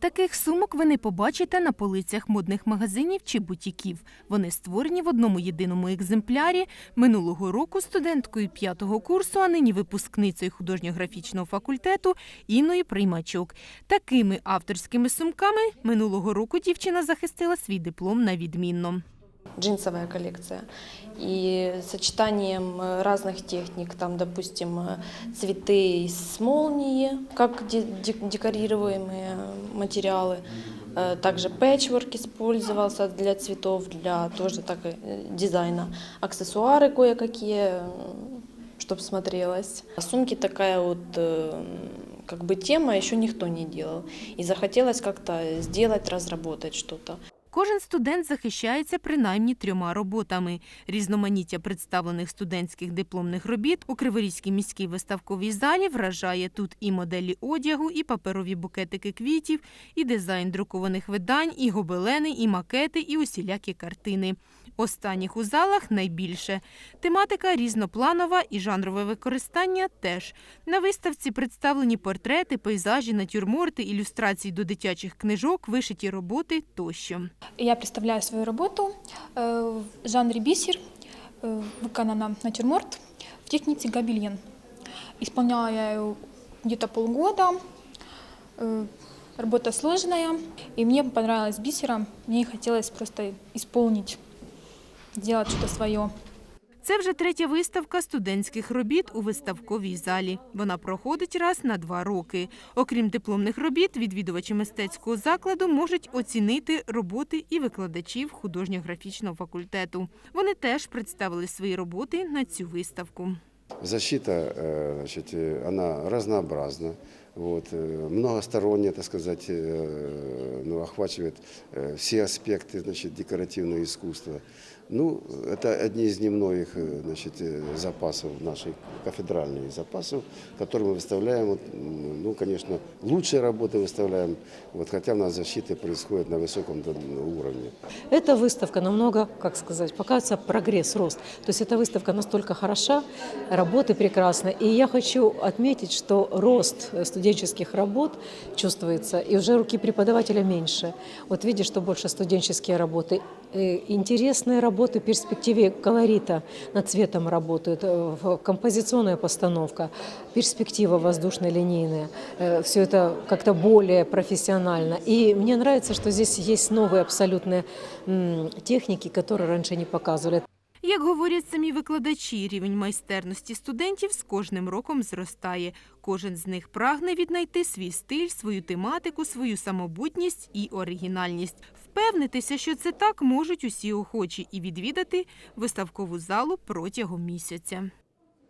Таких сумок ви не побачите на полицях модних магазинів чи бутіків. Вони створені в одному єдиному екземплярі. Минулого року студенткою п'ятого курсу, а нині випускницею художньо-графічного факультету Інною Приймачок. Такими авторськими сумками минулого року дівчина захистила свій диплом на відмінно. Джинсовая коллекция. И сочетанием э, разных техник, там, допустим, э, цветы из молнии, как де- де- декорируемые материалы. Э, Также пэтчворк использовался для цветов, для тоже так дизайна. Аксессуары кое-какие, чтобы смотрелось. А Сумки такая вот как бы тема еще никто не делал. И захотелось как-то сделать, разработать что-то. Кожен студент захищається принаймні трьома роботами. Різноманіття представлених студентських дипломних робіт у Криворізькій міській виставковій залі вражає тут і моделі одягу, і паперові букетики квітів, і дизайн друкованих видань, і гобелени, і макети, і усілякі картини. Останніх у залах найбільше. Тематика різнопланова і жанрове використання теж. На виставці представлені портрети, пейзажі, натюрморти, ілюстрації до дитячих книжок, вишиті роботи тощо. Я представляю свою работу э, в жанре бисер, э, выконана натюрморт в технике гобельен. Исполняла я ее где-то полгода. Э, Работа сложная, и мне понравилось бисером. Мне хотелось просто исполнить, сделать что-то свое. Це вже третя виставка студентських робіт у виставковій залі. Вона проходить раз на два роки. Окрім дипломних робіт, відвідувачі мистецького закладу можуть оцінити роботи і викладачів художньо-графічного факультету. Вони теж представили свої роботи на цю виставку. Защита, э, значит, э, она разнообразна, вот, э, многосторонняя, так сказать, э, ну, охватывает э, все аспекты значит, декоративного искусства. Ну, это одни из немногих значит, запасов наших, кафедральных запасов, которые мы выставляем, вот, ну, конечно, лучшие работы выставляем, вот, хотя у нас защита происходит на высоком уровне. Эта выставка намного, как сказать, показывается прогресс, рост. То есть эта выставка настолько хороша, работы прекрасны. И я хочу отметить, что рост э, студенческих работ чувствуется, и уже руки преподавателя меньше. Вот видишь, что больше студенческие работы. Э, Интересные работы в перспективе колорита над цветом работают, э, в- композиционная постановка, перспектива воздушно-линейная. Все это как-то более профессионально. И мне нравится, что здесь есть новые абсолютные м, техники, которые раньше не показывали. Як говорять самі викладачі, рівень майстерності студентів з кожним роком зростає. Кожен з них прагне віднайти свій стиль, свою тематику, свою самобутність і оригінальність. Впевнитися, що це так можуть усі охочі і відвідати виставкову залу протягом місяця.